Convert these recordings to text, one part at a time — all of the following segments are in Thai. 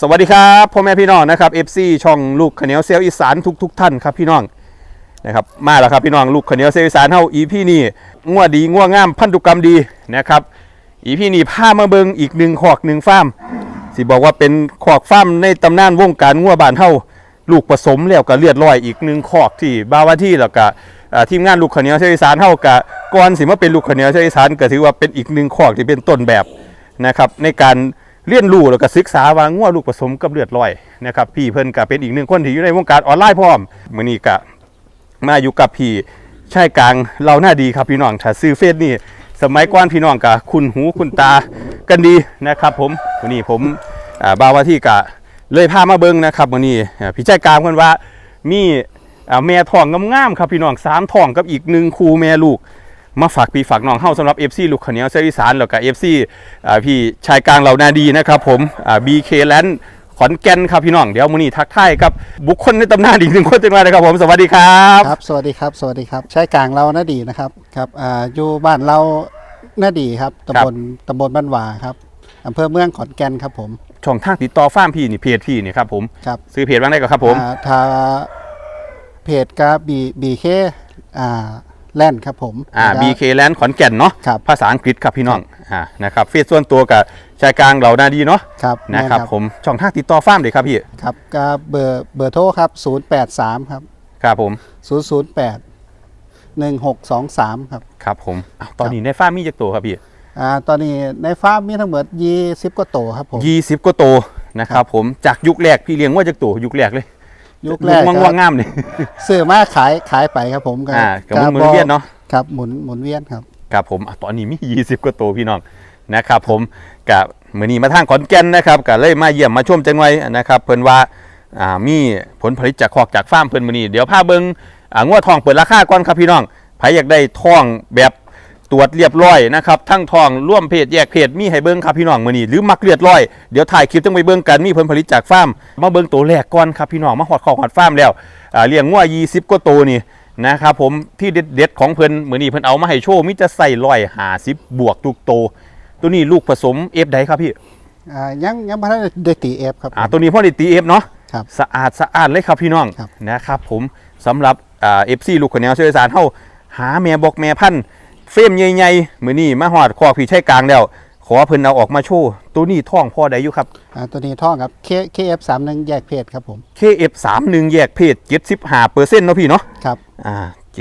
สวัสดีครับพ่อแม่พี่น้องนะครับ FC ช่องลูกขเนียวเซลอีสานทุกทุกท่านครับพี่น้องนะครับมาแล้วครับพี่น้องลูกขเนียวเซลอีสานเฮาอีพี่นี่งัวดีงัวงามพันธุกรรมดีนะครับอีพี่นี่พามาเบิงอีกหนึ่งขอกหนึ่งฟาร์มสิบอกว่าเป็นขอกฟาร์มในตำนานวงการงัวบานเฮาลูกผสมแล้วก็เลือดลอยอีกหนึ่งขอกที่บาวาที่แล้วก็ทีมงานลูกขเนียวเซลอีสานเฮาก็ก่อนสิมาเป็นลูกขเนียวเซลลอีสานก็ถือว่าเป็นอีกหนึ่งขอกที่เป็นต้นแบบนะครับในการ เรียนรู้แล้วก็ศึกษาว่างัวลูกผสมกับเลือดลอยนะครับพี่เพิ่นก็เป็นอีกหนึ่งคนที่อยู่ในวงการออนไลน์พร้อมมื้อนี้ก็มาอยู่กับพี่ชายกลางเราหน้าดีครับพี่น้องถ้าซื้อเฟซนี่สมัยก่อนพี่น้องก็คุณหูคุณตากันดีนะครับ ผมวันนี้ผมอ่าบาวาที่ก็เลยพามาเบิ่งนะครับวันนี้พี่ชายกลางเพิ่นว่ามีแม่ทองงามๆครับพี่น้องสามทองกับอีกหนึ่งคู่แม่ลูก มาฝากพี่ฝากน้องเฮาสำหรับ FC ลูกขาวเหนียวเซอร์อีสานแล้วก็ FC อ่าพี่ชายกลางเหล่านาดีนะครับผมอ่า BK Land ขอนแก่นครับพี่น้อง เดี๋ยวมื้อนี้ทักทายกับบุคคลในตำนานอีกหนึ่งคนจังเลยนะครับผมสวัสดีครับครับ สวัสดีครับ สวัสดีครับใช้กลางเราหน้าดีนะครับครับอ่าอยู่บ้านเราหน้าดีครับตำบลตำบลบ้านหวาครับอำเภอเมืองขอนแก่นครับผม ช่องทางติดต่อฟาร์มพี่นี่เพจพี่นี่ครับผมครับซื้อเพจบ้างได้ก็ครับผมอ่าทาเพจกาบีบีเคอ่า แลนด์ครับผมอ่าแล้วก็ BK Land ขอนแก่นเนาะครับภาษาอังกฤษครับพี่น้องอ่านะครับเฟซส่วนตัวกับชายกลางเหล่านาดีเนาะครับนะครับแม่ผมช่องทางติดต่อฟาร์มเลยครับพี่ครับกาเบอร์เบอร์โทรครับ 083 ครับครับผม 008 1623 ครับครับผมอ้าวตอนนี้ในฟาร์มมีจักตัวครับพี่อ่าตอนนี้ในฟาร์มมีทั้งหมด 20 กว่าโตวครับผมยี่สิบกว่าตัวนะครับผมจากยุคแรกพี่เลี้ยงว่าจักตัวยุคแรกเลย ยุคแรกว่างคว่ารับงามเลยซื้อมาขายขายไปครับผมอ่ากับหมุนเวียนเนาะครับหมุนหมุนเวียนครับครับผมอะตอนนี้มี 20 กว่าตัวพี่น้องนะครับ ผมกับมือนี้มาทางขอนแก่นนะครับก็เลยมาเยี่ยมมาชมจังไว้นะครับ เพิ่นว่าอ่ามีผลผลิตจากคอกจากฟาร์มเพิ่นมือนี้เดี๋ยวพาเบิงอ่างวดทองเปิดราคาก่อนครับพี่น้องใครอยากได้ทองแบบ ตรวจเรียบร้อยนะครับทั้งทองร่วมเพศแยกเพศมีให้เบิ้งครับพี่น้องมือนี้หรือมักเลือดร้อยเดี๋ยวถ่ายคลิปต้องไปเบิ้งกันมีผลผลิตจากฟาร์มมาเบิ้งตัวแรกก่อนครับพี่น้องมาหอดคอกหอดฟาร์มแล้วอ่าเลี้ยงงัว20กว่าตัวนี่นะครับผมที่เด็ดๆของเพิ่นเหมือนนี่เพิ่นเอามาให้โชว์มิจะใส่ร้อยหาสิบบวกทุกโตวตัวนี้ลูกผสมเอฟไดครับพี่อ่ายังยังพัฒนาได้ตีเอฟครับอ่าตัวนี้พ่อได้ตีเอฟเนาะครับสะอาดสะอาดเลยครับพี่น้องครับนะครับผมสำหรับอ่าเอฟซีลูกขนแนวเชื้อสารเฮาหาแม่บอกแม่พันธุ์ เฟรมใหญ่ๆเหมือนนี่มาหอดคอกพี่ใช้กลางแล้ว ขอเพิ่นเอาออกมาโชว์ตัวนี้ท่องพ่อได้อยู่ครับ อ่าตัวนี้ท่องครับ K KF 3 1แยกเพศครับผม KF31 แยกเพศ75เปอร์เซ็นต์เนาะพี่เนาะครับอ่า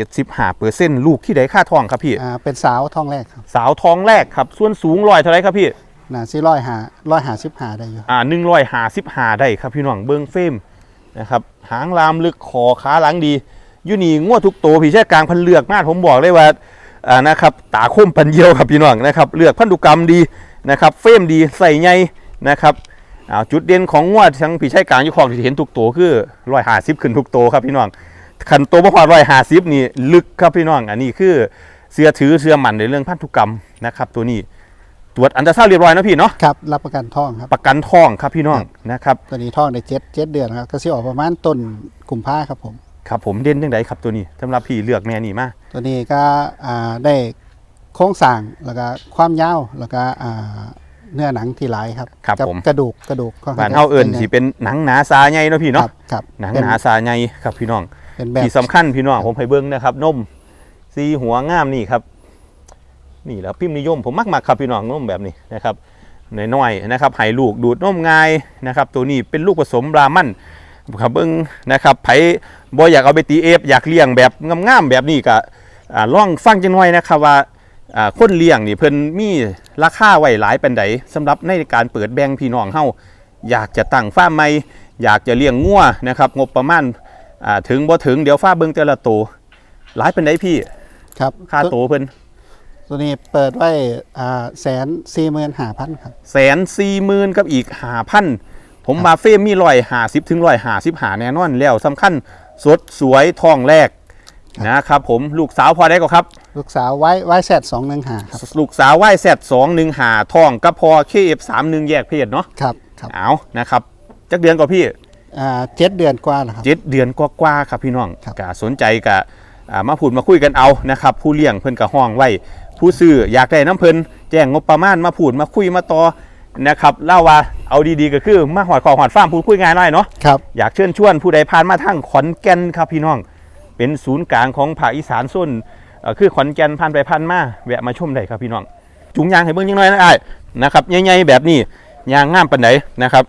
75เปอร์เซ็นต์ลูกที่ได้ค่าท่องครับพี่ อ่าเป็นสาวท่องแรกครับสาวท้องแรกครับ ส่วนสูงลอยเท่าไรครับพี่ น่าซีร้อยหาร้อยหาสิบหาได้อยู่อ่าหนึ่งร้อยหาสิบหาได้ครับพี่น้องเบิ้งเฟรมนะครับหางลามลึกคอขาหลังดี อยูนี่งวดทุกตัวพี่แช่กลางพันเลือกมากผมบอกเลยว่าอ่า นะครับตาคมพันเยียวครับพี่น้องนะครับเลือกพันธุกรรมดีนะครับเฟรมดีใส่ใหญ่นะครับอ่าจุดเด่นของงวดทั้งพี่ใช้กลางอยุคของที่เห็นทุกตัวคือร้อยหาสิบขึ้นทุกตัวครับพี่น้องขันโตบ่พอร้อยหาสิบนี่ลึกครับพี่น้องอันนี้คือเสื้อถือเสื้อหมันในเรื่องพันธุกรรมนะครับตัวนี้ตรวจอันตราซาวด์เรียบร้อยนะพี่เนาะครับรับประกันท่องครับประกันทองครับพี่น้องนะครับตัวนี้ท่องได้เจ็ดเจ็ดเดือนครับก็สิออกประมาณต้นกุมภาครับผมครับผมเด่นยังไงครับตัวนี้สำหรับพี่เลือกแม่นี่มา ตัวนี้ก็อ่าได้โครงสร้างแล้วก็ความยาวแล้วก็อ่าเนื้อหนังที่หลายครับครับกัผมกระดูกกระดูกค่อข้งบ้านเฮาเอิญสิเป็นหนังหนาซาใหญ่เนาะพี่คเนาะรับครับหนังเป็หนาซาใหญ่ครับพี่น้องเป็นแบบที่สำคัญพี่น้องผมให้เบิ่งนะครับนมสีหัวงามนี่ครับ นี่แหล้วพิมพ์นิยมผมมักมากครับพี่น้องนมแบบนี้นะครับน้อยๆนะครับให้ลูกดูดนมง่ายนะครับ ตัวนี้เป็นลูกผสมบรามันครับเบิ่งนะครับไผบ่อยากเอาไปตีเอฟอยากเลี้ยงแบบงามๆแบบนี้ก็อ่า ลองฟังจังหน่อยนะครับว่าอ่าคนเลี้ยงนี่เพิ่นมีราคาไว้หลายปานใดสำหรับในการเปิดแบ่งพี่น้องเฮาอยากจะตั้งฟาร์มใหม่อยากจะเลี้ยงงัวนะครับ งบประมาณอ่าถึงบ่ถึงเดี๋ยวฟ้าเบิ่งแต่ละตัวหลายปานใดพี่ครับค่าตัวเพิ่นตัวนี้เปิดไว้อ่าแสนสี่หมื่นห้าพันครับแสนสี่หมื่นกับอีกหาพันผมมาเฟรมมีรอยหาสิบถึงรอยหาสิบหาแน่นอนแล้วสำคัญสดสวยทองแรก นะครับผมลูกสาวพอได้ก็ครับ ลูกสาวไว้ไว้แซดสองหนึ่งหาครับ ลูกสาวไหว้แซดสองหนึ่งหาทองก็พอเคเอฟสามหนึ่งแยกเพศเนาะครับครับเอานะครับจักเดือนก็พี่อ่าเจ็ดเดือนกว่าแล้วครับ เจ็ดเดือนกว่าๆครับพี่น้องครับ กะสนใจกะอ่ามาพูดมาคุยกันเอานะครับผู้เลี้ยงเพิ่นกะห้องไว้ ผู้ซื้ออยากได้น้ำเพิ่นแจ้งงบประมาณมาพูดมาคุยมาต่อนะครับเล่าว่าเอาดีๆก็คือมาหอดคอหอดฟาร์มพูดคุยงานหน่อยเนาะ ครับ อยากเชิญชวนผู้ใดผ่านมาทางขอนแก่นครับพี่น้อง เป็นศูนย์กลางของภาคอีสานส้นคือขอนแก่นผ่านไปผ่านมาแวะมาชมได้ครับพี่น้องจุงยางให้เบิ่งยังน้อยนะไอ้นะครับใหญ่ๆแบบนี้ยางงามปานไหนนะครับ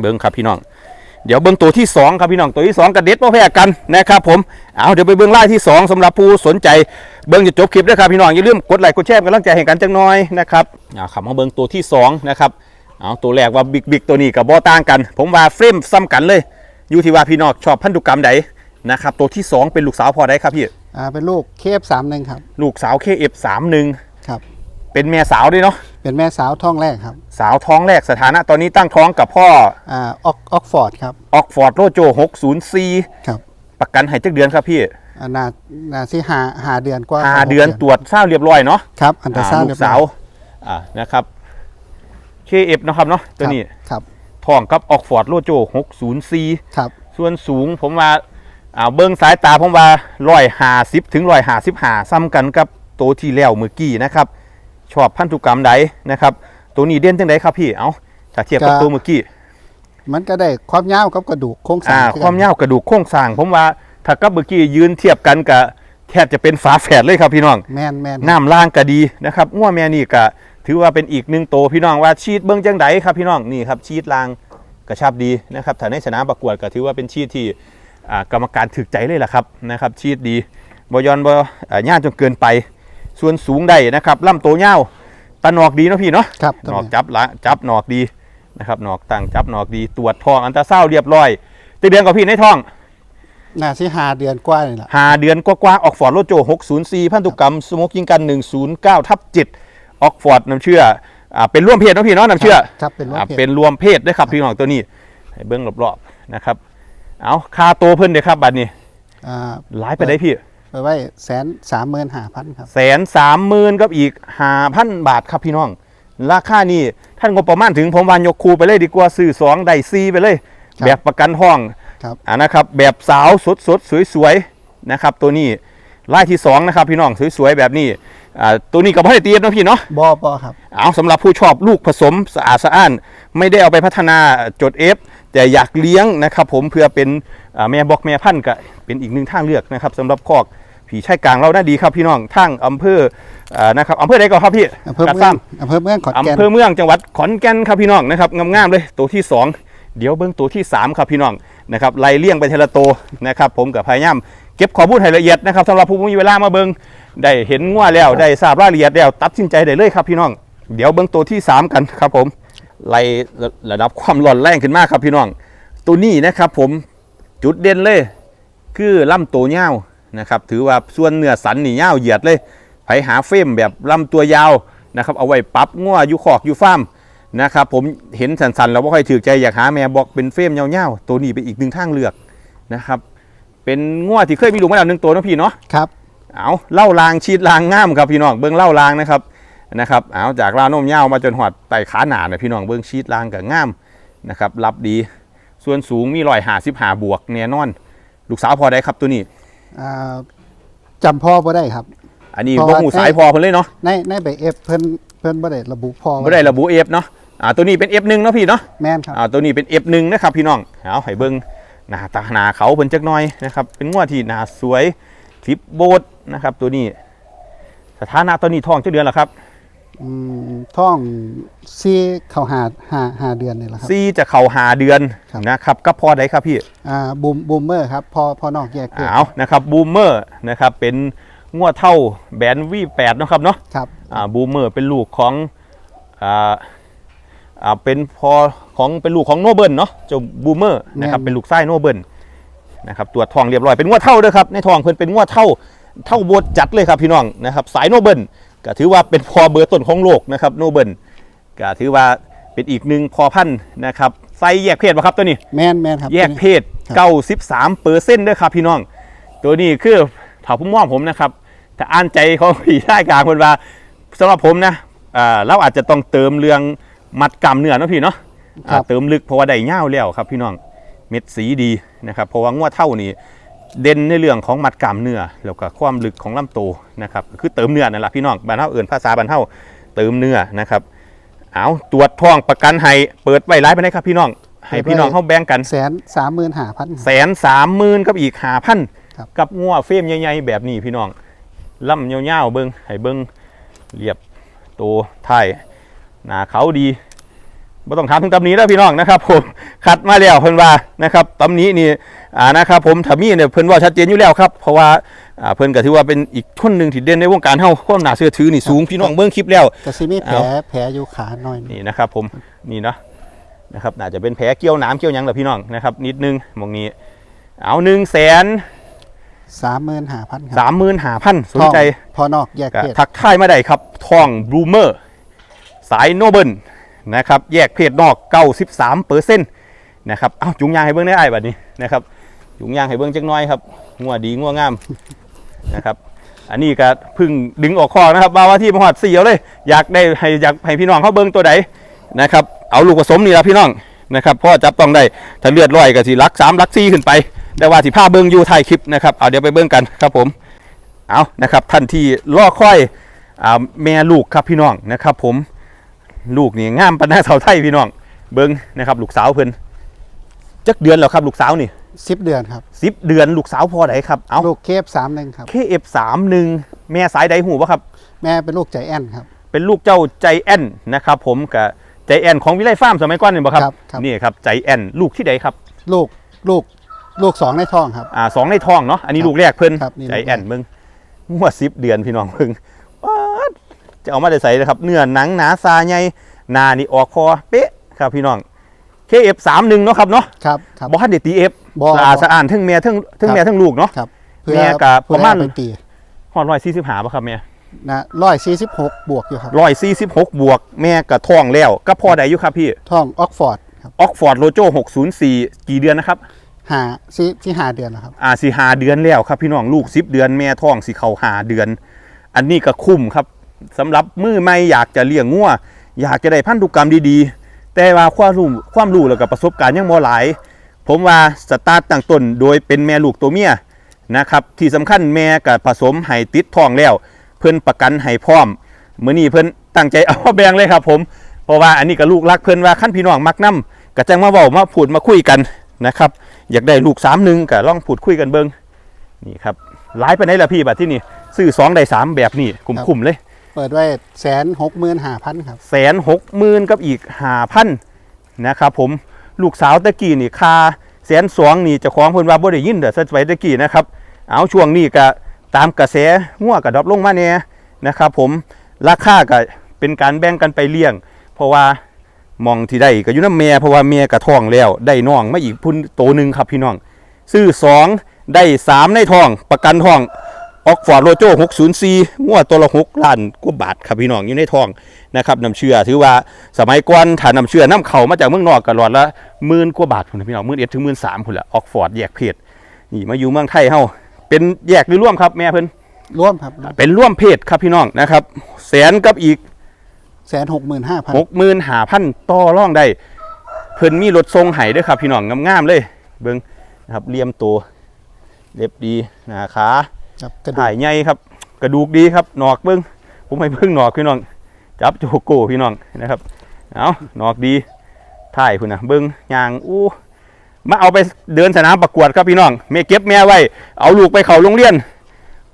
เบิ่งครับพี่น้อง เดี๋ยวเบิ่งตัวที่สองครับพี่น้องตัวที่สองกระเด็ดบ่แพ้กันนะครับผมเอาเดี๋ยวไปเบิ่งไล่ที่สองสำหรับผู้สนใจเบิ่งจะจบคลิปด้วยครับพี่น้องอย่าลืมกดไลค์กดแชร์เป็นลังใจให้กันจังน้อยนะครับเอาขับมาเบิ่งตัวที่สองนะครับเอาตัวแรกว่าบิ๊กบิ๊กตัวนี้กับบ่ต่างกัน ผมว่าเฟรมซ้ำกันเลย อยู่ที่ว่าพี่น้องชอบพันธุกรรมใด นะครับตัวที่สองเป็นลูกสาวพอได้ครับพี่อ่าเป็นลูกเคฟสามหนึ่งครับ ลูกสาว KF31 ครับ เป็นแม่สาวด้วยเนาะเป็นแม่สาวท้องแรกครับสาวท้องแรกสถานะตอนนี้ตั้งท้องกับพ่ออ่าออกออกฟอร์ดครับออกฟอร์ดโรโจ604ครับประกันให้จักเดือนครับพี่อ่านานาที่หาหาเดือนกว่าห้าครับเดือนตรวจทราบเรียบร้อยเนาะครับอันตราอ่าซาวด์ลูเรียกบร้สาอวยอ่านะครับ KF นะครับเนาะตัวนี้ครับท้องกับออกฟอร์ดโรโจ604ครับส่วนสูงผมว่า อ่าเบิ้งสายตาผมว่าร้อยหาสิบถึงร้อยหาสิบหาซ้ำกันกับตัวที่แล้วเมื่อกี้นะครับ ชอบพันธุกรรมใดนะครับ ตัวนี้เด่นจังไดครับพี่ เอาถ้าเทียบกับตัวเมื่อกี้ มันก็ได้ความยาวกับกระดูกโครงสร้าอ่างคือคกันวามยาวกระดูกโครงสร้างผมว่าถ้ากับเมื่อกี้ยืนเทียบกันกับแทบจะเป็นฝาแฝดเลยครับพี่น้องแม่นแม่นน้ำล่างก็ดีนะครับง้วแม่นี่ก็ถือว่าเป็นอีกหนึ่งโตวพี่น้องว่าชีดเบิ้งจังไดครับพี่น้องนี่ครับชีดล่างกระชับดีนะครับถ้าในสนามประกวดก็ถือว่าเป็นชีดที่อ่า กรรมการถึกใจเลยล่ะครับนะครับชีดดีบอยอนบอย่านจนเกินไป ส่วนสูงได้นะครับลำโตวยาวตาหนอกดีเนาะพี่เนาะครับหนอกจับละจับหนอกดีนะครับหนอกตั้งจับหนอกดีตรวจทองอันตราเศร้าวด์เรียบร้อยจะเดือนกับพี่ในท้องนาที่หาเดือนกว่านี่แหละหาเดือนกว่าๆออกฟอร์ดโลโจ604 พันธุกรรม สโมกยิงกัน 109 ทับ7ออกฟอร์ดน้ำเชื่ออ่าเป็นร่วมเพศเนาะพี่เนาะน้ำเชื่อครับเป็นรถอ่าเพจเป็นรวมเพศด้วยครับพี่น้องตัวนี้ให้เบิ้งรอบๆนะครับ เอาคาโตวเพิ่นเด้อครับบัดนี้อ่าหลายไปได้พี่ไปไว้แสนสามหมื่นห้าพันครับ แสนสามหมื่นกับอีกหาพันบาทครับพี่น้อง ราคานี่ท่านงบประมาณถึงผมวานยกคูไปเลยดีกว่าซื้อสองได้ซีไปเลย ครับ แบบประกันห้องครับ อ่านะครับ แบบสาวสดสดๆสวยๆนะครับ ตัวนี้ลายที่สองนะครับพี่น้องสวยๆแบบนี้อ่าตัวนี้กับพ่อได้เตียบนะพี่เนาะ บอบอครับ เอาสำหรับผู้ชอบลูกผสมสะอาดสะอ้าน ไม่ได้เอาไปพัฒนาจดเอฟ แต่อยากเลี้ยงนะครับ ผมเพื่อเป็นอ่าแม่บอกแม่พันธุ์ก็เป็นอีกหนึ่งทางเลือกนะครับสำหรับคอกผีชายกลางเราได้ดีครับพี่น้องทางอำเภออ่านะครับอำเภอใดก่อนครับพี่อำเภอเมืกาองรอำเภอเมืองขอนแก่นอำเภอเมืองจังหวัดขอนแก่นครับพี่น้องนะครับงามๆเลยตัวที่ 2 เดี๋ยวเบิ้งตัวที่ 3 ครับพี่น้องนะครับไล่เลี่ยงไปเทละโตวนะครับ ผมกับพยายามเก็บข้อมูลให้ละเอียดนะครับสำหรับผู้มีเวลามาเบิ้งได้เห็นงัวแล้วได้ทราบรายละเอียดแล้วตัดสินใจได้เลยครับพี่น้อง เดี๋ยวเบิ้งตัวที่ 3 กันครับผม ไล่ระดับความร้อนแรงขึ้นมากครับพี่น้อง ตัวนี้นะครับผมจุดเด่นเลย คือลำตัวยาวนะครับถือว่าส่วนเนื้อสันนี่ยาวเหยียดเลยไผหาเฟรมแบบลำตัวยาวนะครับเอาไว้ปรั๊บงัวอยู่ขอกอยู่ฟาร์มนะครับผมเห็นสันๆแล้วว่าค่อยถือใจอยากหาแม่บอกเป็นเฟรมยาวๆตัวนี้เป็นอีกหนึ่งทางเลือกนะครับเป็นงัวที่เคยมีลูกมาแล้วหนึ่งตัวเนาะพี่เนาะครับเอาเล่าลางชีดลางง่ามครับพี่น้องเบิ้งเล่าลางนะครับ นะครับเอาจากลานมยาวมาจนหอดไต่ขาหนาเนี่ยพี่น้องเบิ้งชีดลางกับง่ามนะครับรับดีส่วนสูงมีรอยหาสิบหาบวกแน่นอน ลูกสาวพอได้ครับตัวนี้อ่าจำพ่อบ่ได้ครับ อันนี้เพราะบ่ว่าหูสายพอเพิ่นเลยเนาะในในใบเอฟเพิ่นเพิ่นบ่ได้ระบุพ่อว้บ่ได้ระบุ F เนาะอ่าตัวนี้เป็น F1 เนาะพี่เนาะแม่นครับอ่าตัวนี้เป็น F1 นะครับพี่น้องเอาให้เบิ่งหน้าตาหน้าเขาเพิ่นจักหน่อยนะครับเป็นงวดที่หน้าสวยคลิปโบดนะครับตัวนี้สถานะตัวนี้ท้องจักเดือนแล้วครับอืม ท้องซีเขาหาหาหาเดือนนี่แหละครับ ซีจะเข้าหาเดือนครับ นะครับก็พอได้ครับพี่อ่าบูมบูมเมอร์ครับพอพอนอกแยกเพศเอานะครับบูมเมอร์นะครับเป็นงวดเท่าแบรนด์ V8 เนาะครับเนาะครับ อ่าบูมเมอร์เป็นลูกของอ่าอ่าเป็นพอของเป็นลูกของโนเบิลเนาะเจ้าบูมเมอร์นะครับเป็นลูกไส้โนเบิลนะครับตรวจทองเรียบร้อยเป็นงวดเท่าเด้อครับในทองเพิ่นเป็นงวดเท่าเท่าโบดจัดเลยครับพี่น้องนะครับสายโนเบิล ก็ถือว่าเป็นพอเบอร์ต้นของโลกนะครับโนเบิลก็ถือว่าเป็นอีกหนึ่งพอพันธุ์นะครับไซแยกเพศป่ะครับตัวนี้ แม่นแม่นครับแยกเพศครับ93เปอร์เซ็นต์ด้วยครับพี่น้อง ตัวนี้คือถาผมมองผมนะครับถ้าอ่านใจของผีชายกลางคนว่าสำหรับผมนะอ่าเราอาจจะต้องเติมเรื่องมัดกำเนื้อเนาะพี่เนาะอ่าเติมลึกเพราะว่าได้เง่าวแล้วครับพี่น้องเม็ดสีดีนะครับเพราะว่างวดเท่านี้ เด่นในเรื่องของมัดกำเนื้อแล้วก็ความลึกของลำตัวนะครับคือเติมเนื้อนั่นแหละพี่น้องบ้านเฮาเอื่นภาษาบ้านเฮาเติมเนื้อนะครับเอาตรวจท้องประกันให้เปิดไว้ร้ายไปได้ครับพี่น้องให้พี่น้องเขาแบ่งกันแสนสามหมื่นห้าพันแสนสามหมื่นกับอีกหาพันครับกับงัวเฟรมใหญ่ๆแบบนี้พี่น้องล่ำยาวๆเบิ้งให้เบิ้งเรียบโตท้ายหน้าเขาดี ไม่ต้องถามถึงตำหนี้แล้วพี่น้องนะครับผมคัดมาแล้วเพิ่นว่านะครับตำหนี้นี่อ่านะครับผมถ้ามีเนี่ยเพิ่นว่าชัดเจนอยู่แล้วครับเพราะว่าอ่าเพิ่นก็ถือว่าเป็นอีกคนหนึ่งที่เด่นในวงการเฮาความน่าเชื่อถือนี่สูงพี่น้องเบิ้งคลิปแล้วกระซิมีแผลเอาแผลอยู่ขาหน่อยหนึ่งนี่นะครับผมนี่เนาะนะครับน่าจะเป็นแผลเกี่ยวหน้ำเกี่ยวหยังแหละพี่น้องนะครับนิดนึงมองนี้เอาหนึ่งแสนสามหมื่นห้าพันครัสามหมื่นหาพันสนใจท้องพอนอกแยกก็เพศทักทายมาได้ครับทองบลูเมอร์ สายโนเบิล นะครับแยกเพศนอก93เปอร์เซ็นต์นะครับเอาจุงยางให้เบิ้งได้ไอ้แบัดนี้นะครับจุงยางให้เบิ้งจักน้อยครับงัวดีงัวงามนะครับอันนี้ก็พึ่งดึงออกคอนะครับว่าว่าที่ประวัติเสียวเลย อยากได้ให้อยากให้พี่น้องเขาเบิ้งตัวใดนะครับเอาลูกผสมนี่ละพี่น้องนะครับพ่อจับต้องได้ถ้าเลือดร้อยก็สิลักสามลักสี่ขึ้นไปแต่ว่าสิผ้าเบิ้งอยู่ท้ายคลิปนะครับเอาเดี๋ยวไปเบิ้งกันครับผมเอานะครับท่านที่ล่อค่อยอแม่ลูกครับพี่น้องนะครับผม ลูกนี่งามปานหน้าเสาไทยพี่น้องเบิ้งนะครับลูกสาวเพิ่นจักเดือนแล้วครับลูกสาวนี่สิบเดือนครับสิบเดือนลูกสาวพอไหนครับเอาลูกเคฟสามหนึ่งครับเคเอฟสามหนึ่งแม่สายใดหูปะครับ แม่เป็นลูกใจแอนครับ เป็นลูกเจ้าใจแอนนะครับ ผมกับใจแอนของวิไลฟาร์มสมัยก่อนนี่บ่ครับครับครับนี่ครับใจแอนลูกที่ใดครับ ลูกลูกลูกสองในท้องครับอ่าสองในท้องเนาะอันนี้ครับลูกแรกเพิ่นครับนี่ใจลูกแรกแอนมึงงวดสิบเดือนพี่น้องมึงป๊าด จะเอามาได้ใส่นะครับ เนื้อหนังหนาซาใหญ่หนานี่ออกคอเป๊ะครับพี่น้อง KF31 เนาะครับเนาะครับครับบอสเดตีเอฟบ่ สะอาดสะอ้านทั้งแม่ทั้งทั้งแม่ทั้งลูกเนาะ ครับเพื่อแม่กับเพื่อประมาณไปตีหอดร้อยสี่สิบหาป่ะครับแม่นะร้อยสี่สิบหกบวกอยู่ครับร้อยสี่สิบหกบวกแม่กับท้องแล้วก็พอได้อยู่ครับพี่ท้องออกฟอร์ดครับออกฟอร์ดโลโจ604 กี่เดือนนะครับ หาซีที่หาเดือนแล้วครับ อ่าสิหาเดือนแล้วครับพี่น้องลูกสิบเดือนแม่ท้องสิเขาหาเดือน อันนี้ก็คุ้มครับ สำหรับมือไม่อยากจะเลี้ยงงัวอยากจะได้พันธุกรรมดีๆ แต่ว่าความรู้ความรู้แล้วก็ประสบการณ์ยังบ่หลาย ผมว่าสตาร์ตตั้งต้นโดยเป็นแม่ลูกตัวเมียนะครับที่สำคัญแม่กับผสมให้ติดท้องแล้ว เพิ่นประกันให้พร้อมเมื้อนี้เพิ่นตั้งใจเอาแบงเลยครับผมเพราะว่าอันนี้ก็ลูกรักเพิ่นว่าขั้นพี่น้องมักนํก็จังมาเว้ามาพูดมาคุยกันนะครับอยากได้ลูกสามหนึ่งก็ลองพูดคุยกันเบิงนี่ครับหลายไปไหนล่ะพี่บัดที่นี่ซื้อสองได้สามแบบนี้คุ้มๆเลย เปิดไว้แสนหกหมื่นห้าพันครับแสนหกหมื่นกับอีกหาพันนะครับผมลูกสาวตะกี้นี่คาแสนสองนี่จะของเพิ่นว่าบ่ได้ยินเด้อสไว้ตะกี้นะครับ เอาช่วงนี้ก็ตามกระแสงัวก็ดรอปลงมาแน่นะครับผมราคาก็เป็นการแบ่งกันไปเลี้ยง เพราะว่ามองที่ได้ก็อยู่น้ำแม่เพราะว่าแม่ก็ท้องแล้ว ได้น้องมาอีกพุ่นโตหนึ่งครับพี่น้อง ซื้อ2ได้3ในทองประกันทอง ออกฟอร์ดโลโจ604งวดตัวละ6ล้านกว่าบาทครับพี่น้องอยู่ในทองนะครับน้ำเชื่อถือว่าสมัยก่อนถ้าน้ำเชื่อน้ำเขามาจากเมืองนอกก็หลอดละหมื่นกว่าบาทพุ่นนะพี่น้องหมื่นเอ็ดถึงหมื่นสามพุ่นละออกฟอร์ดแยกเพศนี่มาอยู่เมืองไทยเฮาเป็นแยกหรือร่วมครับแม่เพิ่นร่วมครับเป็นร่วมเพศครับพี่น้องนะครับแสนกับอีกแสนหกหมื่นห้าพันหกหมื่นหาพันต่อร่องได้เพิ่นมีรถทรงไห้ด้วยครับพี่น้องงามๆเลย เบิ้งนะครับเลียมตัวเล็บดีหนาขา ครับกระดูถ่ากยใหญ่ครับ กระดูกดีครับหนอกเบิ้งผมให้เบิ้งหนอกพี่น้อง จับโจโก้พี่น้องนะครับ เอาหนอกดีถ่ายพุ่นนะเบิ้งยางอู้มาเอาไปเดินสนามประกวดครับพี่น้องแม่เก็บแม่ไว้ เอาลูกไปเขาโรงเรียน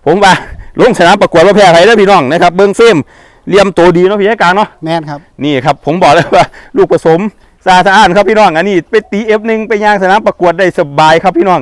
ผมว่าลงสนามประกวดว่าแพ้ใครเด้อพี่น้องนะครับ เบิ้งเฟรมเลียมตัวดีเนาะพี่ให้การเนาะแม่นครับนี่ครับผมบอกเลยว่าลูกผสมสะอาดสะอ้านครับพี่น้องอันนี้ไปตีเอฟหนึ่งไปยางสนามประกวดได้สบายครับพี่น้อง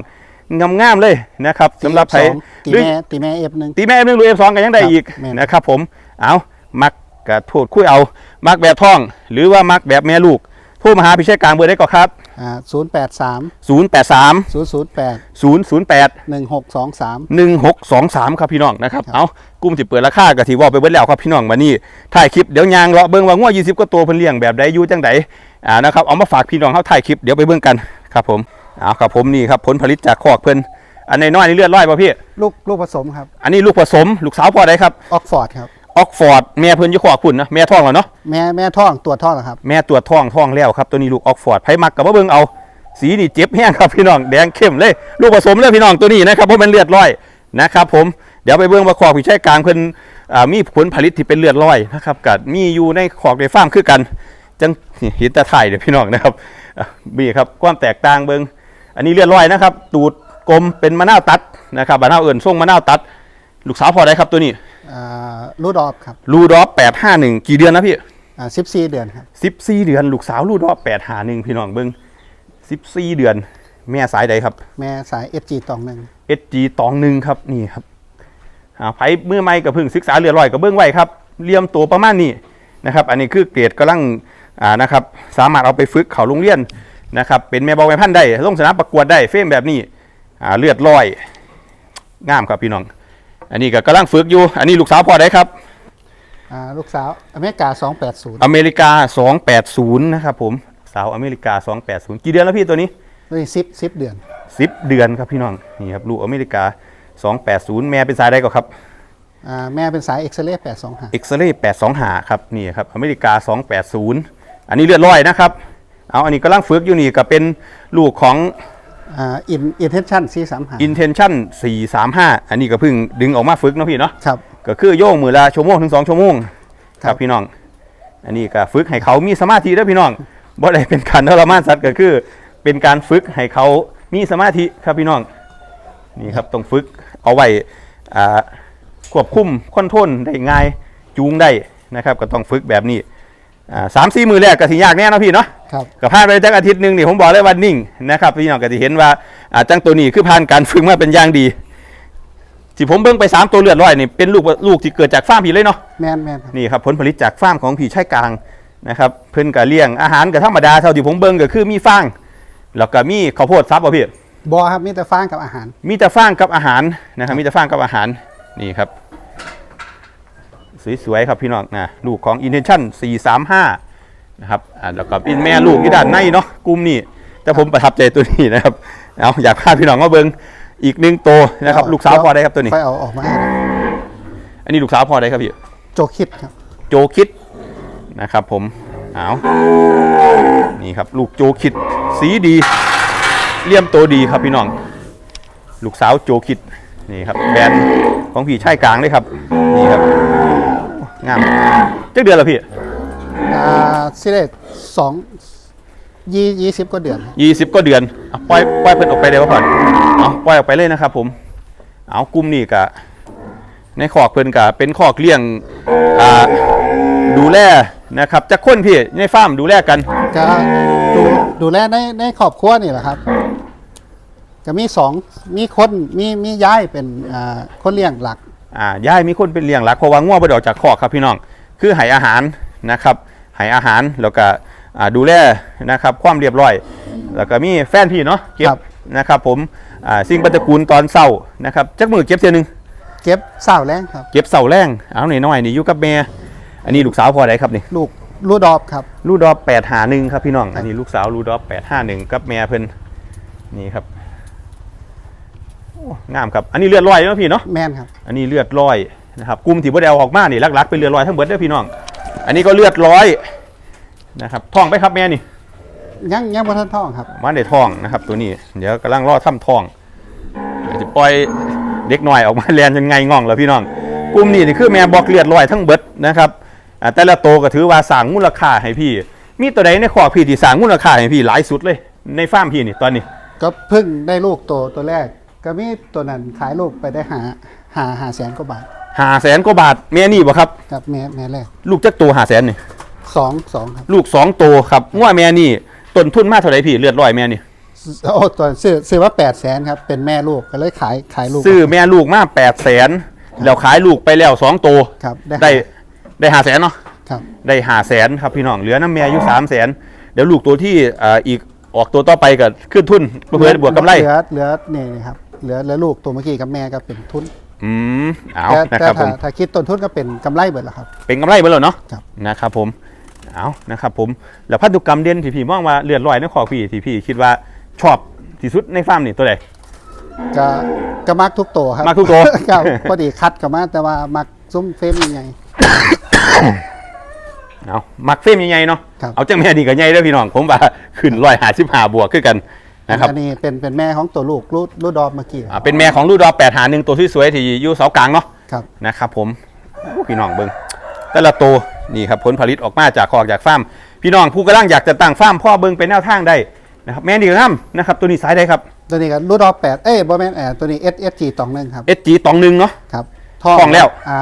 งามๆเลยนะครับสำหรับไผตีหรือแม่ตีแม่เอฟหนึ่งตีแม่เอฟหนึ่งหรือเอฟสองกันยังได้ครับอีกแม่นนะครับผมเอามักกระพูดคุยเอา มักแบบท่อง หรือว่ามักแบบแม่ลูกโทรมาหาพี่ชัยกลางเบอร์ได้ก่อนครับอ่าศูนย์แปดสาม0 8 3ศูนย์ศูนย์แปด0 0 8หนึ่งหกสองสาม1623ครับพี่น้องนะครับครับ เอากุ้มสิเปิดราคากะที่ว่าไปเบิดแล้วครับพี่น้องมานี่ถ่ายคลิปเดี๋ยวยางเลาะเบิ่งว่างัว20กว่าตัวเพิ่นเลี้ยงแบบใดอยู่จังไดอ่านะครับเอามาฝากพี่น้องเฮาถ่ายคลิปเดี๋ยวไปเบิ่งกันครับผม เอาครับผมนี่ครับผลผลิตจากคอกเพิ่นอันน้อยๆนี่เลือดร้อยป่ะพี่ ลูกลูกผสมครับ อันนี้ลูกผสม ลูกสาวพ่อใดครับออกฟอร์ดครับออกฟอร์ดแม่เพิ่นอยู่คอกพุ่นนะแม่ท้องแล้วเนาะแม่แม่ท้องตัวจท้องเหรอครับแม่ตรวจท้องท้องแล้วครับตัวนี้ลูกออกฟอร์ดไผมักกับว่าเบิ่งเอา สีนี่เจ็บแห้งครับพี่น้องแดงเข้มเลย ลูกผสมเลยพี่น้องตัวนี้นะครับเพราะมันเลือดร้อยนะครับผมเดี๋ยวไปเบิ่งว่าคอกพี่ชายกลางเพิ่นอ่ามีผลผลิตที่เป็นเลือดลอยนะครับกับมีอยู่ในขอกในฟาร์มคือกัน จังเห็นแต่ถ่ายเดี๋ยวพี่น้องนะครับอะมีครับความแตกต่างเบิง อันนี้เลือดลอยนะครับ ตูดกลมเป็นมะนาวตัดนะครับมะนาวเอิ่นส่งมะนาวตัด ลูกสาวพอได้ครับตัวนี้อ่ารูดออฟครับลูดอฟแปดห้าหนึ่งกี่เดือนนะพี่อ่าสิบสี่เดือนครับสิบสี่เดือนลูกสาวลูดอฟแปดหาหนึ่งพี่น้องเบิงสิบสี่เดือน แม่สายใดครับ แม่สาย SG ตองหนึ่ง SG ตองหนึ่งครับนี่ครับอ่าไผเมื่อไม่กับพึ่งศึกษาเรือลอยกับเบื้องไว้ครับเลี่ยมตัวประมาณนี้นะครับ อันนี้คือเกรดกำลังอ่านะครับ สามารถเอาไปฝึกเขาโรงเรียน นะครับเป็นแม่บอลแม่พันธุ์ได้ลงสนามประกวดได้เฟรมแบบนี้อ่าเลือดลอยงามครับพี่น้อง อันนี้ก็กำลังฝึกอยู่ อันนี้ลูกสาวพอได้ครับอ่าลูกสาวอเมริกา 280 อเมริกา 280 นะครับผมสาวอเมริกา 280 กี่เดือนแล้วพี่ตัวนี้นี่สิบสิบเดือน 10 เดือนครับพี่น้องนี่ครับลูกอเมริกา 280 แม่เป็นสายใดก็ครับอ่าแม่เป็นสายเอ็กซเรย์825เอ็กซเรย์825หาครับนี่ครับอเมริกา 280 อันนี้เลือดร้อยนะครับ เอาอันนี้กำลังฝึกอยู่นี่ก็เป็นลูกของอ่าอินอินเทนชั่น435 Intention 435อันนี้ก็เพิ่งดึงออกมาฝึกเนาะพี่เนาะครับก็คือโยงมือละชั่วโมงถึง2ชั่วโมงคครัรับบพี่น้อง อันนี้ก็ฝึกให้เขามีสมาธิเด้อพี่น้องบ่ได้เป็นการทรมานสัตว์ก็คือ เป็นการฝึกให้เขามีสมาธิครับพี่น้องนี่ครับต้องฝึกเอาไว้อ่าควบคุมคอนโทรลได้ง่ายจูงได้นะครับ ก็ต้องฝึกแบบนี้อ่าสามสี่มือแรกก็สิยากแน่เนาะพี่เนาะ ครับก็ผ่านไปจักอาทิตย์หนึ่งนี่ผมบอกเลยว่านิ่งนะครับพี่น้องก็จะเห็นว่าอ่าจังตัวนี้คือผ่านการฝึกมาเป็นอย่างดีที่ผมเบิ่งไปสามตัวเลือดร้อยนี่เป็นลูกลูกที่เกิดจากฟาร์มพี่เลยเนาะแม่นแม่นครับนี่ครับผลผลิตจากฟาร์มของพี่ชายกลางนะครับเพิ่นก็เลี้ยงอาหารก็ธรรมดาเท่าที่ผมเบิ่งก็คือมีฟางแล้วก็มีข้าวโพดซับบ่พี่บอครับมีแต่ฟางกับอาหาร มีแต่ฟางกับอาหารนะครับมีแต่ฟางกับอาหารนี่ครับ สวยๆครับพี่น้องนะลูกของ Intention 435 นะครับอ่าแล้วก็เป็นแม่ลูกที่ด้านในเนาะกลุ่มนี้แต่ผมประทับใจตัวนี้นะครับเอาอยากพาพี่น้องมาเบิ่งอีกหนึ่งตัวนะครับ ลูกสาวพอได้ครับตัวนี้ ค่อยเอาออกมาให้นะอันนี้ลูกสาวพอได้ครับพี่ โจคิดครับ โจคิดนะครับผมเอานี่ครับ ลูกโจคิด สีดีเลี่ยมโตดีครับพี่น้อง ลูกสาวโจคิดนี่ครับแบรนด์ของพี่ชายกลางเลยครับ นี่ครับงามจักเดือนละพี่ อ่าซิเลตสองยี่ยี่สิบกว่าเดือน ยี่สิบก็เดือนเอาปล่อยปล่อยเพิ่นออกไปเลยว่าผ่อนเอาปล่อยออกไปเลยนะครับผม เอากลุ่มนี่กะ ในขอกเพิ่นกะเป็นขอกเลี้ยงอ่าดูแลนะครับจะค้นพี่ในฟาร์มดูแลกัน จะดูดูแลในในครอบครัวนี่แหละครับ จะมีสองมีคนมีมีย้ายเป็นอ่าคนเลี้ยงหลัก อ่ายายมีคนเป็นเลี้ยงหลักเพราะว่าง่วงไปออกจากคอกครับพี่น้อง คือให้อาหารนะครับ ให้อาหารแล้วก็อ่าดูแลนะครับความเรียบร้อย แล้วก็มีแฟนพี่เนาะเก็บครับนะครับผมอ่าสิ่งปฏิกูลตอนเศร้านะครับจักมือเก็บเทียหนึงเก็บเศร้าแรงครับเก็บเสาแรงเอาหน่อยหน่อยๆนี่อยู่กับแม่อันนี้ลูกสาวพอได้ครับนี่ลูกลูกดอบครับลูกดอแปดหาหนึ่งครับพี่น้องอันนี้ลูกสาวลูกดอแปดห้าหนึ่งกับแม่เพิ่นนี่ครับโอ้งามครับอันนี้เลือดลอยเนาะพี่เนาะแม่นครับอันนี้เลือดร้อยนะครับกลุ่มที่บ่ได้เอาออกมานี่ลักๆเป็นเลือดร้อยทั้งเบิดเด้อพี่น้อง อันนี้ก็เลือดร้อยนะครับท้องไปครับแม่นี่ยังยังบนท่านท่องครับมาในท้องนะครับ ตัวนี้ เดี๋ยวกำลังรอทำท้องเดี๋ยวจะปล่อยเด็กหน่อยออกมาแลนจนไงง่องแล้วพี่น้องกลุ่มนี้นี่คือแม่บอกเลือดร้อยทั้งเบิดนะครับอ่าแต่ละโตวก็ถือว่าสร้างมูลค่าให้พี่ มีตัวใดในขอกพี่ที่สร้างมูลค่าให้พี่หลายสุดเลย ในฟาร์มพี่นี่ตอนนี้ ก็เพิ่งได้ลูกตัวตัวแรก ก็มีตัวนั้นขายลูกไปได้หาหาหาแสนกว่าบาท หาแสนกว่าบาทแม่นี่บ่ครับ กับแม่แม่แรกลูกจักตัวหาแสนนี่ สองสองครับลูกสองตัวครับง่วแม่นี่ต้นทุนมาเท่าไหร่พี่เลือดร้อยแม่นี่โอ้ตัวซื้อซื้อว่าแปดแสนครับเป็นแม่ลูกก็เลยขายขายลูกซื้อแม่ลูกมาแปดแสนแล้วขายลูกไปแล้วสองตัวครับได้ได้หาแสนเนาะครับได้หาแสนครับพี่น้องเหลือน้ำแม่อยู่สามแสนเดี๋ยวลูกตัวที่อ่าอีกออกตัวต่อไปก็ขึ้นทุนเพื่อบวกกำไร เหลือเหลือนี่ครับเหลือเหลือลูกตัวเมื่อกี้กับแม่ก็เป็นทุน อืมเอาแต่นะแต่ครับผถ้ามถ้าคิดต้นทุนก็เป็นกำไรเบิดแล้วครับ เป็นกำไรไปแล้วเนาะครับ นะครับผมเอานะครับผมแล้วพันธุกรรมเด่นที่พี่มองว่าเลือดลอยในคอพี่ที่พี่คิดว่าชอบที่สุดในฟาร์มนี่ตัวใด ก็ก็มักทุกตัวครับมักทุกตัว ครับพอดีคัดกับมาแต่ว่ามักซุ้มเฟรมยังไง เอามักเฟรมใหญ่ๆเนาะครับ เอาจังแม่ดีกับใหญ่เด้อพี่น้องผมว่าขึ้นร้อยหาสิบหาบวกขึ้นกัน นะครับ อันนี้เป็นเป็นแม่ของตัวลูกลูกลูกดอมเมื่อกี้อ่าเป็นแม่ของลูกดอแปดหาหนึ่งตัวที่สวยๆที่อยู่เสากลางเนาะครับนะครับผมโอ้พี่น้องเบิ่งแต่ละตัวนี่ครับผลผลิตออกมาจากคอกจากฟาร์มพี่น้องผู้กำลังอยากจะตั้งฟาร์มพ่อเบิ่งเป็นแนวทางได้นะครับแม่นี่ครับนะครับตัวนี้สายใดครับตัวนี้ก็รูดออฟแปดเอ้ยบอแมนแอร์ตัวนี้ S S G ตองหนึ่งครับ SG ตองหนึ่งเนาะครับทองแล้วอ่า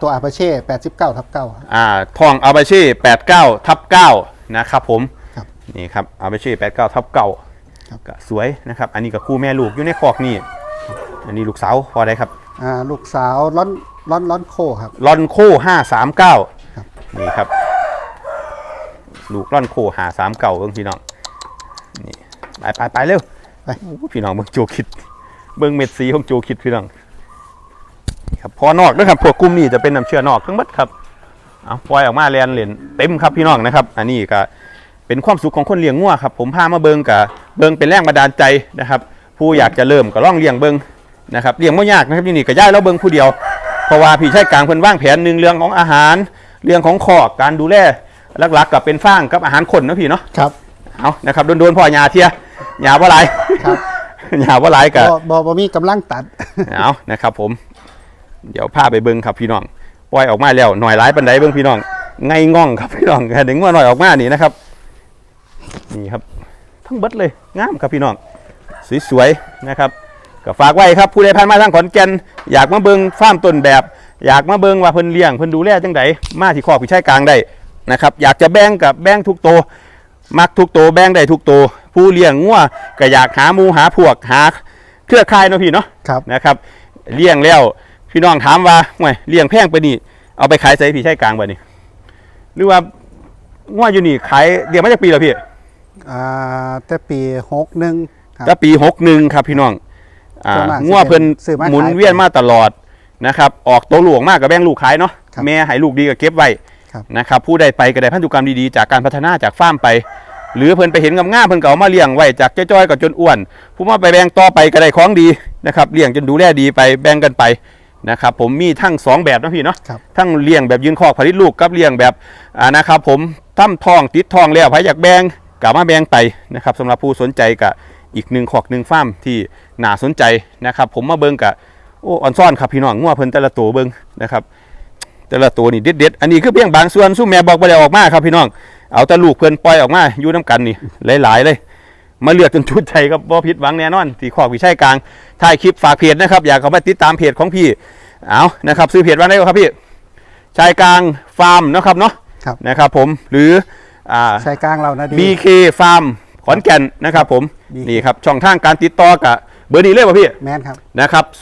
ตัวอาปาเช่แปดสิบเก้าทับเก้าอ่าทองอาบาเช่89ทับ9นะครับผมครับนี่ครับอาบาเช่89ทับ9ครับก็ สวยนะครับ อันนี้ก็คู่แม่ลูกอยู่ในคอกนี่อันนี้ลูกสาวพอได้ครับอ่าลูกสาวร้อนร้อนร้อนโคครับลอนโค539ครับนี่ครับ ลูกลอนโค539เบิ่งพี่น้องนี่ไปไปไปเร็วไปโอ้พี่น้องเบิ่งโจคิด เบิ่งเม็ดสีของโจคิดพี่น้องนี่ครับพอนอกนะครับพวกกลุ่มนี้จะเป็นน้ำเชื่อนอกทั้งหมดครับเอาปล่อยออกมาเรียนเหรียญเต็มครับพี่น้องนะครับ อันนี้ก็ เป็นความสุขของคนเลี้ยงงัวครับผมพามาเบิ่งกับเบิ่งเป็นแรงบันดาลใจนะครับ ผู้อยากจะเริ่มก็ล่องเลี้ยงเบิ่งนะครับเลี้ยงไม่ยากนะครับที่นี่ก็ย่ายแล้วเบิ่งผู้เดียวเพราะว่าพี่ชายกลางเพิ่นวางแผนหนึ่งเรื่องของอาหารเรื่องของคอกการดูแลหลักๆกับเป็นฟางกับอาหารคนนะพี่เนาะครับเอานะครับโดนๆพ่อยาเทียยาว่าไรครับยาว่าไรกับบอบอบมีกำลังตัดเอานะครับ ผม เดี๋ยวพาไปเบิ้งครับพี่น้องปล่อยออกมาแล้วหน่อยร้ายปันไดเบิ้งพี่น้องไงง่องครับพี่น้องแค่ดึงว่าหน่อยออกมานี่นะครับ นี่ครับ ทั้งเบิดเลยงามครับพี่น้องสวยๆนะครับก็ฝากไว้ครับผู้ใดผ่านมาทางขอนแก่นอยากมาเบิ้งฟาร์มต้นแบบ อยากมาเบิ้งว่าเพิ่นเลี้ยงเพิ่นดูแลจังไดมาที่ขอบพี่ชายกลางได้นะครับอยากจะแบ่งกับแบ่งทุกโตวมักทุกโตวแบ่งได้ทุกโตวผู้เลี้ยงงัวก็อยากหาหมูหาพวกหาเครือข่ายเนาะพี่เนาะครับนะครับเลี้ยงแล้วพี่น้องถามว่าห่วยเลี้ยงแพงไปนี่เอาไปขายใส่พี่ใช่กลางบ่นี่หรือว่าง่วอยู่นี่ขายเลี้ยงมาจากปีแล้วพี่ อ่าแต่ปีหกหนึ่งครับ ก็ปีหกหนึ่งครับพี่น้องอ่าส่วนมากง่วเพิ่นซื้อมาขายหมุนเวียนมาตลอดนะครับ ออกตัวหลวงมากกับแบ่งลูกขายเนาะครับแม่ให้ลูกดีก็เก็บไว้ครับ นะครับ ผู้ใดไปก็ได้พันธุกรรมดีๆ จากการพัฒนาจากฟาร์มไป หรือเพิ่นไปเห็นงามๆเพิ่นก็เอามาเลี้ยงไว้จากจ้อยๆกับจนอ้วน ผู้มาไปแบ่งต่อไปก็ได้ของดีนะครับเลี้ยงจนดูแลดีไปแบ่งกันไปนะครับ ผมมีทั้งสองแบบนะพี่เนาะ ครับ ทั้งเลี้ยงแบบยืนคอกผลิตลูกกับเลี้ยงแบบอ่านะครับผมตั้มทองติดทองแล้วใครอยากแบ่ง ก็มาแบ่งไปนะครับสำหรับผู้สนใจกับอีกหนึ่งขอกหนึ่งฟาร์มที่น่าสนใจนะครับ ผมมาเบิ่งกับโอ้ออนซ่อนครับพี่น้องงัวเพิ่นแต่ละตัวเบิ่งนะครับ แต่ละตัวนี่เด็ดๆอันนี้คือเพียงบางส่วนสู้แม่บอกไปแล้วออกมาครับพี่น้องเอาแต่ลูกเพิ่นปล่อยออกมาอยู่น้ำกันนี่หลายๆเลย มาเลือกจนชุดใจกับบ่ผิดหวังแน่นอนที่ขอกวิชัยกลางถ่ายคลิปฝากเพจนะครับ อยากเข้าไปติดตามเพจของพี่เอานะครับ ซื้อเพจว่าได้ครับพี่ชายกลางฟาร์มนะครับเนาะครับนะครับผมหรือ อ่า ใช้กลางเรานะดี BK Farm ขอนแก่นนะครับผม BK นี่ครับช่องทางการติดต่อกับเบอร์นี้เลยป่ะพี่ แมนครับ นะครับ 083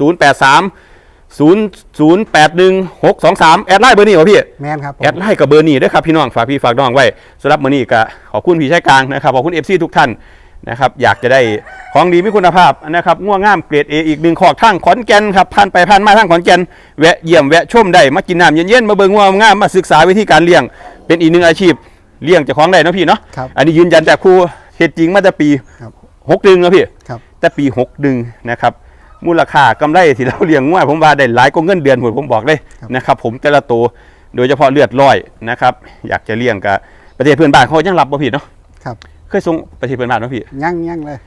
0081 623 แอดไลน์เบอร์นี้ป่ะพี่ แมนครับผม แอดไลน์กับเบอร์นี้ด้วยครับพี่น้องฝากพี่ฝากน้องไว้สำหรับมื้อนี้ก็ขอบคุณพี่ชายกลางนะครับขอบคุณ FC ทุกท่านนะครับอยากจะได้ของดีมีคุณภาพนะครับง่วงงามเกรด A อีกหนึ่งขอกทางขอนแก่นครับผ่านไปผ่านมาทางขอนแก่นแวะเยี่ยมแวะชมได้มากินน้ำเย็นๆมาเบิ่งง่วงงามมาศึกษาวิธีการเลี้ยง เป็นอีกหนึ่งอาชีพ เลี้ยงเจ้าของได้เนาะพี่เนาะครับ อันนี้ยืนยันจากครูเหตุจริงมาแต่ปีครับ หกดึงนะพี่ ครับ แต่ปีหกดึงนะครับ มูลค่ากำไรที่เราเลี้ยงง่วผมว่าได้หลายกว่าเงินเดือนผมผมบอกเลยครับ นะครับ ผมแต่ละตัวโดยเฉพาะเลือดร้อยนะครับ อยากจะเลี้ยงกับประเทศเพื่อนบ้านเขายังรับบ่ผิดเนาะครับเคยส่งประเทศเพื่อนบ้านเนาะพี่ยั่งยั่งเลย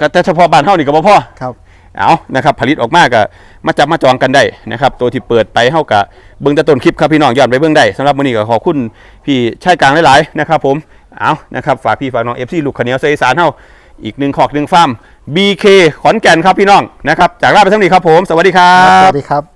ก็แต่เฉพาะบ้านเฮานี่ก็บ่พอ ครับ เอานะครับผลิตออกมาก็มาจับมาจองกันได้นะครับตัวที่เปิดไปเท่ากับเบิ่งต่ต้นคลิปครับพี่น้องย้อนไปเบิ่งได้สำหรับมันนี้ก็ขอบคุณพี่ชายกลางหลายๆนะครับผมเอานะครับฝากพี่ฝากน้องเอฟซีลูกขเนียวเซอีสานเท่าอีกหนึ่งขอกหนึ่งฟาร์ม BK ขอนแก่นครับพี่น้องนะครับจากลาไปทั้งนี้ครับผม สวัสดีครัสวัสดีครับ